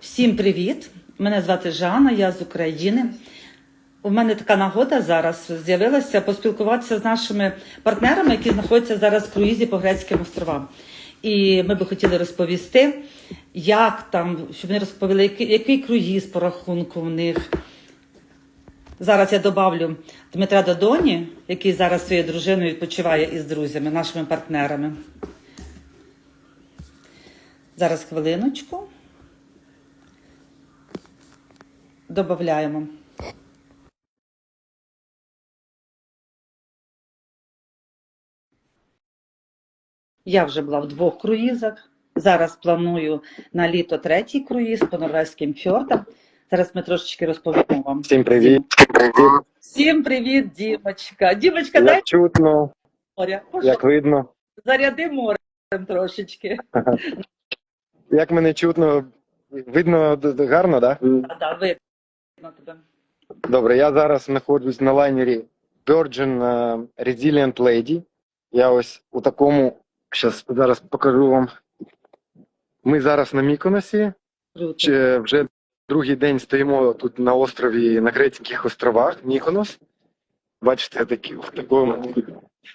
Всім привіт! Мене звати Жанна, я з України. У мене така нагода зараз з'явилася поспілкуватися з нашими партнерами, які знаходяться зараз в круїзі по грецьким островам. І ми би хотіли розповісти, як там, щоб вони розповіли, який, який круїз по рахунку в них. Зараз я добавлю Дмитра Додоні, який зараз своєю дружиною відпочиває із друзями, нашими партнерами. Зараз хвилиночку. Добавляємо. Я вже була в двох круїзах. Зараз планую на літо третій круїз по норвезьким фьордам. Зараз ми трошечки розповімо вам. Всім привіт. Всім привіт, Дімочка. Дімочка, дай чутно, моря. як видно. заряди морем трошечки. Як мене чутно, видно гарно, так? Да? Да, да, видно. Добре, я зараз знаходжусь на лайнері Virgin е, Resilient Lady. Я ось у такому, щас, зараз покажу вам. Ми зараз на Міконосі. Чи вже другий день стоїмо тут на острові, на Грецьких островах, Міконос. Бачите, такі в такому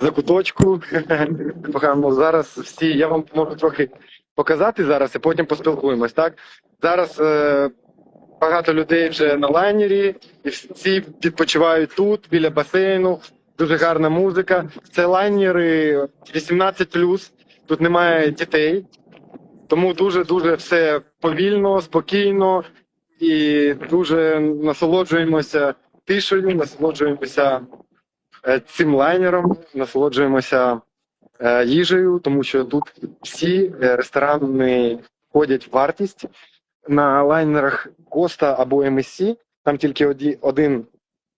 закуточку. Погано. Зараз всі, я вам можу трохи показати зараз, і потім поспілкуємось. Так зараз е, багато людей вже на лайнері, і всі відпочивають тут, біля басейну. Дуже гарна музика. Це лайнери 18+, тут немає дітей. Тому дуже дуже все повільно, спокійно і дуже насолоджуємося тишею, насолоджуємося е, цим лайнером, насолоджуємося е, їжею, тому що тут всі е, ресторани входять в вартість. На лайнерах Коста або MSC, там тільки один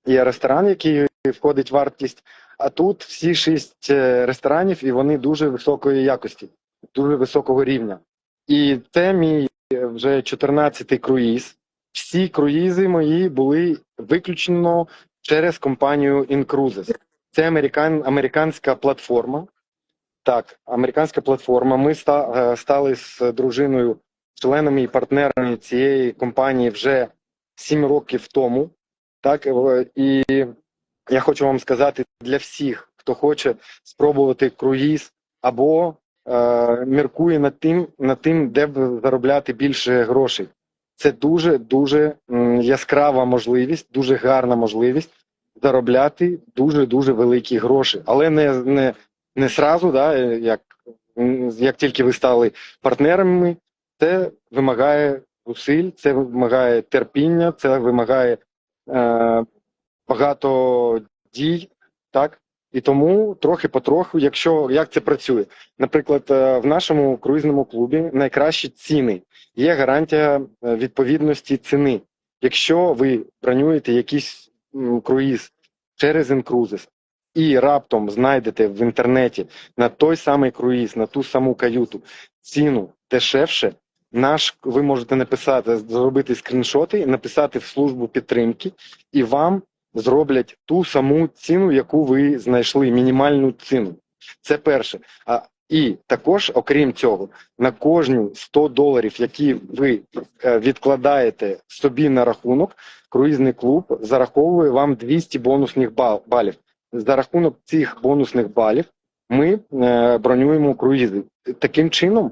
є ресторан, який входить вартість. А тут всі шість е, ресторанів, і вони дуже високої якості, дуже високого рівня. І це мій е, вже 14-й круїз. Всі круїзи мої були виключно через компанію Incruises. Це американ, американська платформа. Так, американська платформа. Ми ста, е, стали з дружиною членами і партнерами цієї компанії вже 7 років тому. Так, е, і я хочу вам сказати для всіх, хто хоче спробувати круїз або е, міркує над тим, над тим, де б заробляти більше грошей. Це дуже дуже яскрава можливість, дуже гарна можливість заробляти дуже дуже великі гроші, але не не, не сразу, да, як, як тільки ви стали партнерами, це вимагає зусиль, це вимагає терпіння, це вимагає е, багато дій, так? І тому трохи потроху, якщо як це працює, наприклад, е, в нашому круїзному клубі найкращі ціни. Є гарантія е, відповідності ціни. Якщо ви бронюєте якийсь круїз через Incruises і раптом знайдете в інтернеті на той самий круїз, на ту саму каюту ціну дешевше, наш ви можете написати, зробити скріншоти, написати в службу підтримки, і вам зроблять ту саму ціну, яку ви знайшли, мінімальну ціну. Це перше. А і також, окрім цього, на кожні 100 доларів, які ви е, відкладаєте собі на рахунок, круїзний клуб зараховує вам 200 бонусних бал- балів. За рахунок цих бонусних балів ми е, бронюємо круїзи. Таким чином,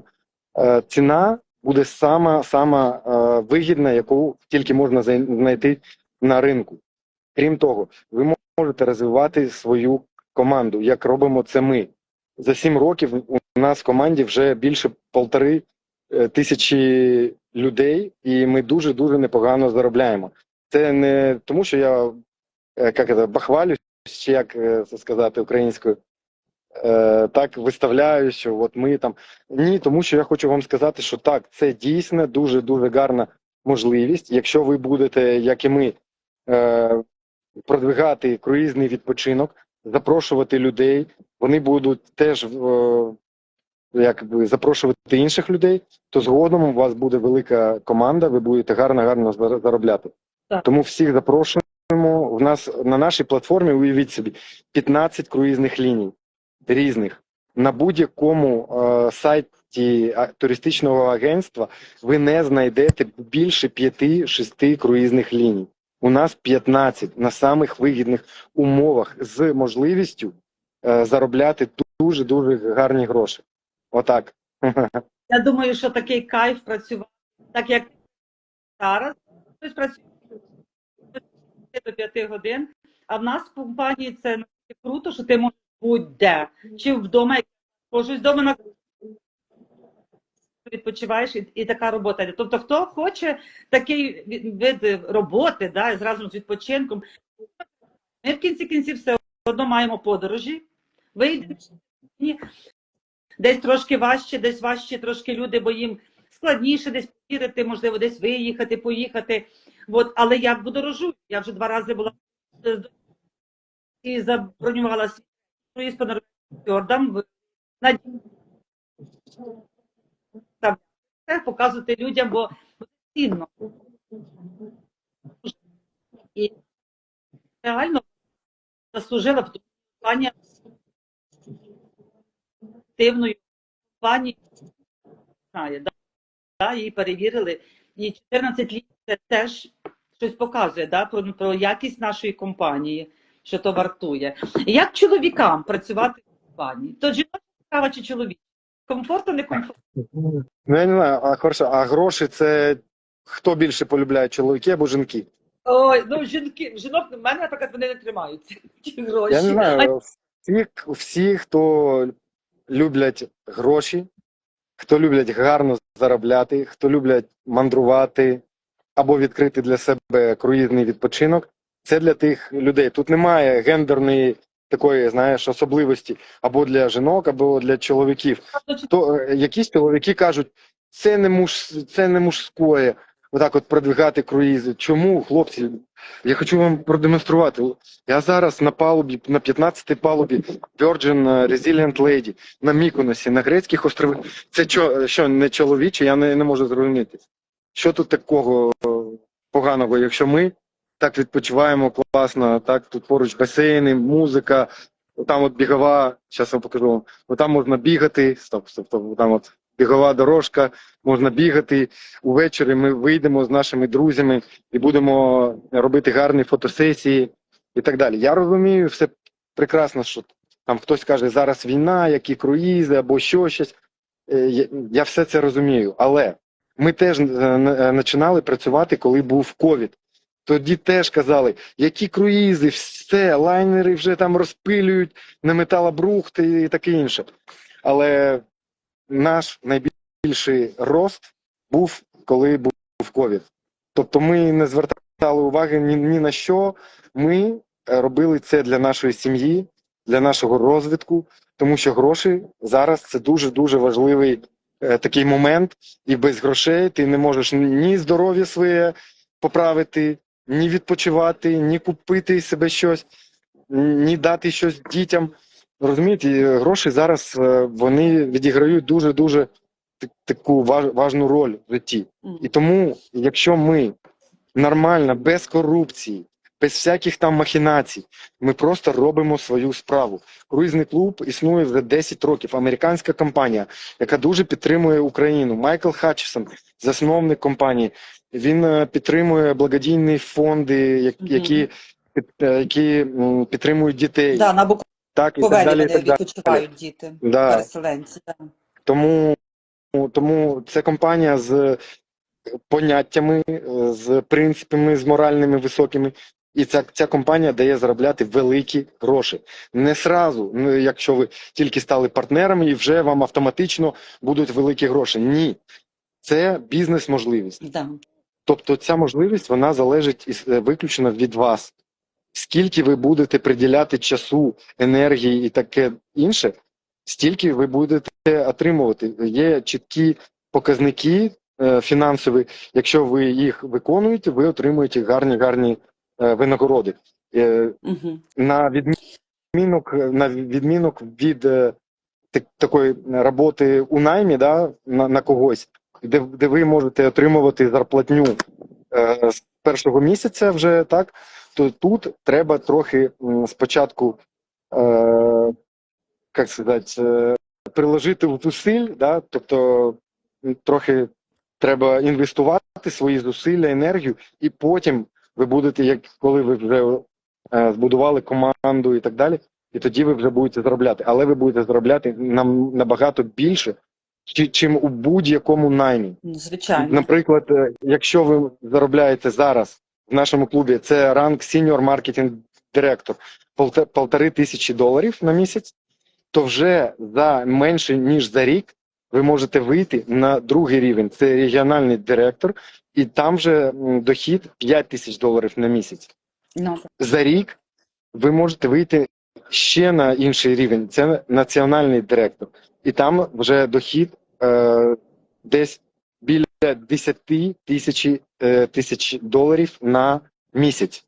е, ціна буде сама, сама е, вигідна, яку тільки можна знайти на ринку. Крім того, ви можете розвивати свою команду, як робимо це ми. За сім років у нас в команді вже більше полтори е, тисячі людей, і ми дуже дуже непогано заробляємо. Це не тому, що я е, як це, бахвалюсь, чи як е, це сказати українською, е, так виставляю, що от ми там. Ні, тому що я хочу вам сказати, що так, це дійсно дуже дуже гарна можливість. Якщо ви будете, як і ми, е, продвигати круїзний відпочинок, запрошувати людей, вони будуть теж е, якби запрошувати інших людей, то згодом у вас буде велика команда, ви будете гарно гарно заробляти. Так. Тому всіх запрошуємо. В нас на нашій платформі уявіть собі 15 круїзних ліній різних. на будь-якому е, сайті туристичного агентства ви не знайдете більше 5-6 круїзних ліній. У нас 15 на самих вигідних умовах з можливістю е, заробляти дуже дуже гарні гроші. Отак. Я думаю, що такий кайф працювати, так як зараз. Хтось працює до 5 годин, а в нас в компанії це круто, що ти можеш будь-де. Чи вдома, як можеш вдома на відпочиваєш і, і така робота. йде. Тобто, хто хоче такий вид роботи, да, і зразу з відпочинком, ми в кінці кінців все одно маємо подорожі, вийдемо. Десь трошки важче, десь важче трошки люди, бо їм складніше десь повірити, можливо, десь виїхати, поїхати. От, але я подорожую. Я вже два рази була і забронювала свій норвезьким фьордам. на це показувати людям, бо цінно. І реально заслужила в плані активною плані знає, да? Да, її перевірили. І 14 літ це теж щось показує да, про, про якість нашої компанії, що то вартує. Як чоловікам працювати в компанії? То жіноча справа чи чоловік? Комфортно, не комфортно? Ну, я не знаю, а хорошо, а гроші це хто більше полюбляє, чоловіки або жінки? Ой, ну жінки, жінок в мене, наприклад, вони не тримаються. Ті гроші. Я не знаю, всі, всі, хто люблять гроші, хто люблять гарно заробляти, хто люблять мандрувати або відкрити для себе круїзний відпочинок, це для тих людей. Тут немає гендерної такої, знаєш, особливості або для жінок, або для чоловіків. То е, якісь чоловіки кажуть, це не муж, це не мужськое. Отак от продвигати круїзи. Чому, хлопці? Я хочу вам продемонструвати. Я зараз на палубі, на 15-й палубі Virgin Resilient Lady на Міконосі, на грецьких островах. Це що, що не чоловіче, я не, не можу зрозуміти. Що тут такого поганого, якщо ми так відпочиваємо класно, так тут поруч басейни, музика, там от бігова, зараз я покажу там можна бігати, стоп, стоп, стоп, там от бігова дорожка, можна бігати. Увечері ми вийдемо з нашими друзями і будемо робити гарні фотосесії і так далі. Я розумію все прекрасно, що там хтось каже, зараз війна, які круїзи або що щось. Е, Я, я все це розумію, але ми теж е, е, починали працювати, коли був ковід. Тоді теж казали, які круїзи, все, лайнери вже там розпилюють на металобрухти і таке інше. Але наш найбільший рост був, коли був ковід. Тобто ми не звертали уваги ні, ні на що. Ми е, робили це для нашої сім'ї, для нашого розвитку, тому що гроші зараз це дуже дуже важливий е, такий момент, і без грошей ти не можеш ні здоров'я своє поправити, ні відпочивати, ні купити себе щось, ні дати щось дітям. Розумієте, і гроші зараз е, вони відіграють дуже дуже таку важну роль в житті. І тому, якщо ми нормально, без корупції, без всяких там махінацій, ми просто робимо свою справу. Круїзний клуб існує вже 10 років. Американська компанія, яка дуже підтримує Україну. Майкл Хатчесон, засновник компанії. Він е, підтримує благодійні фонди, які, е, які підтримують дітей. Да, на Буковелі Так, і так далі. вони так далі. відпочивають діти, Да. переселенці. Да. Тому, тому це компанія з поняттями, е, з принципами, з моральними високими. І ця, ця компанія дає заробляти великі гроші. Не сразу, ну, якщо ви тільки стали партнерами, і вже вам автоматично будуть великі гроші. Ні. Це бізнес-можливість. Да. Тобто ця можливість вона залежить е, виключно від вас. Скільки ви будете приділяти часу, енергії і таке інше, стільки ви будете отримувати. Є чіткі показники е, фінансові. Якщо ви їх виконуєте, ви отримуєте гарні гарні е, винагороди. Угу. на відмінок, на відмінок від такої роботи у наймі, да, на, на когось, де, де ви можете отримувати зарплатню е, з першого місяця вже так, то тут треба трохи спочатку, е, як сказати, е, приложити зусиль, да, тобто трохи треба інвестувати свої зусилля, енергію, і потім ви будете, як коли ви вже е, збудували команду і так далі, і тоді ви вже будете заробляти. Але ви будете заробляти нам набагато більше, чим у будь-якому наймі. Звичайно. Наприклад, е, якщо ви заробляєте зараз в нашому клубі, це ранг senior marketing директор полтори тисячі доларів на місяць, то вже за менше ніж за рік ви можете вийти на другий рівень. Це регіональний директор, і там вже дохід 5 тисяч доларів на місяць. Ну, За рік ви можете вийти ще на інший рівень. Це національний директор, і там вже дохід е, десь біля 10 тисяч, е, тисяч доларів на місяць.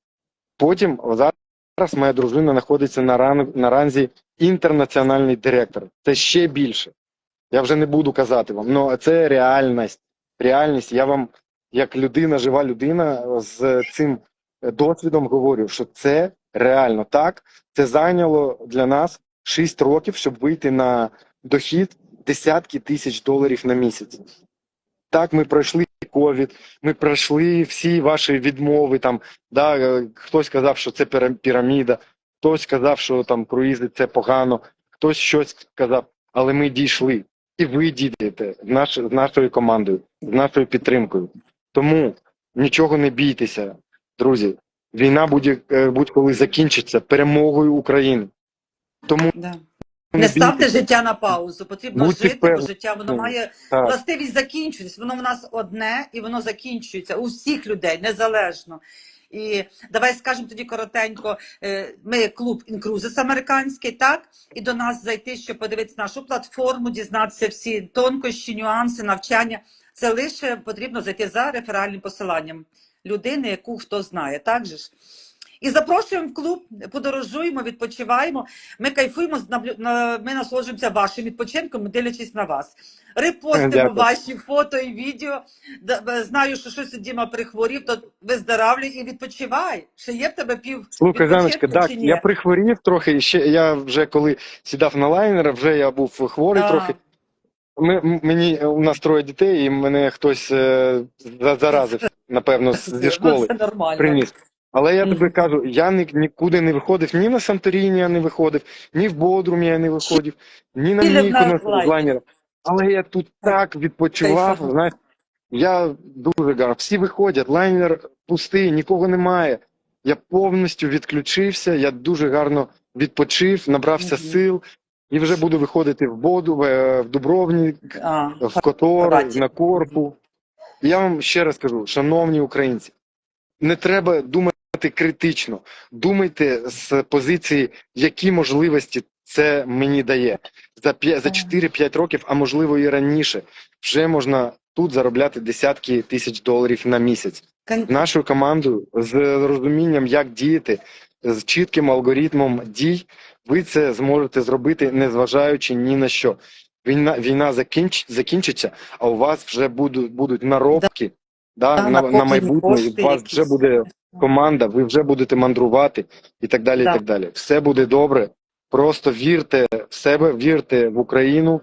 Потім зараз моя дружина знаходиться на, ран, на ранзі інтернаціональний директор. Це ще більше. Я вже не буду казати вам. але це реальність. Реальність. Я вам, як людина, жива людина, з цим досвідом говорю, що це реально так. Це зайняло для нас 6 років, щоб вийти на дохід десятки тисяч доларів на місяць. Так, ми пройшли ковід, ми пройшли всі ваші відмови. Там, да, е, хтось сказав, що це піраміда, хтось сказав, що там круїзи це погано, хтось щось сказав, але ми дійшли. І ви дійдете наш, з нашою командою, з нашою підтримкою. Тому нічого не бійтеся, друзі. Війна будь- е, будь-коли закінчиться перемогою України. Тому да. Не ставте життя на паузу. Потрібно Будьте жити, бо життя воно має Так. властивість закінчуватись. Воно в нас одне і воно закінчується у всіх людей, незалежно. І давай скажемо тоді коротенько. е, Ми клуб Інкрузис американський, так? І до нас зайти, щоб подивитися нашу платформу, дізнатися всі тонкощі, нюанси, навчання. Це лише потрібно зайти за реферальним посиланням людини, яку хто знає, так же ж? І запрошуємо в клуб, подорожуємо, відпочиваємо. Ми кайфуємо, ми насолоджуємося вашим відпочинком, дивлячись на вас. Репостимо Дякую. ваші фото і відео. Знаю, що щось Діма прихворів, то виздоравлюй і відпочивай. Ще є в тебе пів Слухай, Жаночка, так, я прихворів трохи, і ще я вже коли сідав на лайнер, вже я був хворий А, трохи. Ми, мені у нас троє дітей, і мене хтось е, за- заразив, напевно, зі ну, школи Це нормально. приніс. Але я тобі кажу, я ні, нікуди не виходив, ні на Санторіні я не виходив, ні в Бодрум я не виходив, ні на на з лайнера. Але я тут так відпочивав, знаєш, я дуже гарно. Всі виходять, лайнер пустий, нікого немає. Я повністю відключився, я дуже гарно відпочив, набрався Мгм. сил і вже буду виходити в Боду, в, е, в Дубровник, А, в Котор, Раді. на Корпу. Я вам ще раз кажу, шановні українці, не треба думати критично. Думайте з позиції, які можливості це мені дає. За, п'я- за 4-5 років, а можливо і раніше, вже можна тут заробляти десятки тисяч доларів на місяць. Нашою командою з розумінням, як діяти, з чітким алгоритмом дій, ви це зможете зробити, незважаючи ні на що. Війна, війна закінч, закінчиться, а у вас вже будуть, будуть наробки да, Да, на, на майбутнє, кошти у вас якісь. вже буде команда, ви вже будете мандрувати і так далі. Да. і так далі. Все буде добре. Просто вірте в себе, вірте в Україну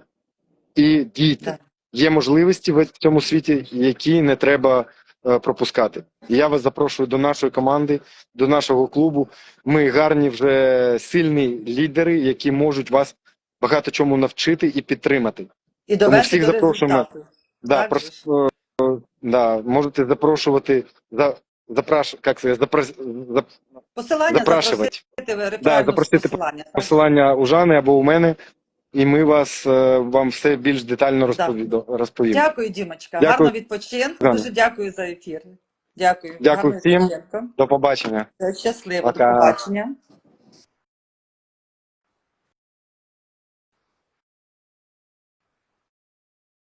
і дійте. Да. Є можливості в цьому світі, які не треба е, пропускати. Я вас запрошую до нашої команди, до нашого клубу. Ми гарні вже сильні лідери, які можуть вас багато чому навчити і підтримати. І довести всіх до запрошуємо. результату. Да, Да, можете запрошувати за запраш, як це, запрос, зап, Посилання запрашувати. запросити Да, запросити посилання. посилання у Жани або у мене, і ми вас е, вам все більш детально розповімо. розповімо. Дякую, Дімочка. Дякую. Гарно відпочинку. Дякую. Дуже дякую за ефір. Дякую. Дякую Гарного всім. відпочинку. До побачення. Щасливо. Пока. До побачення.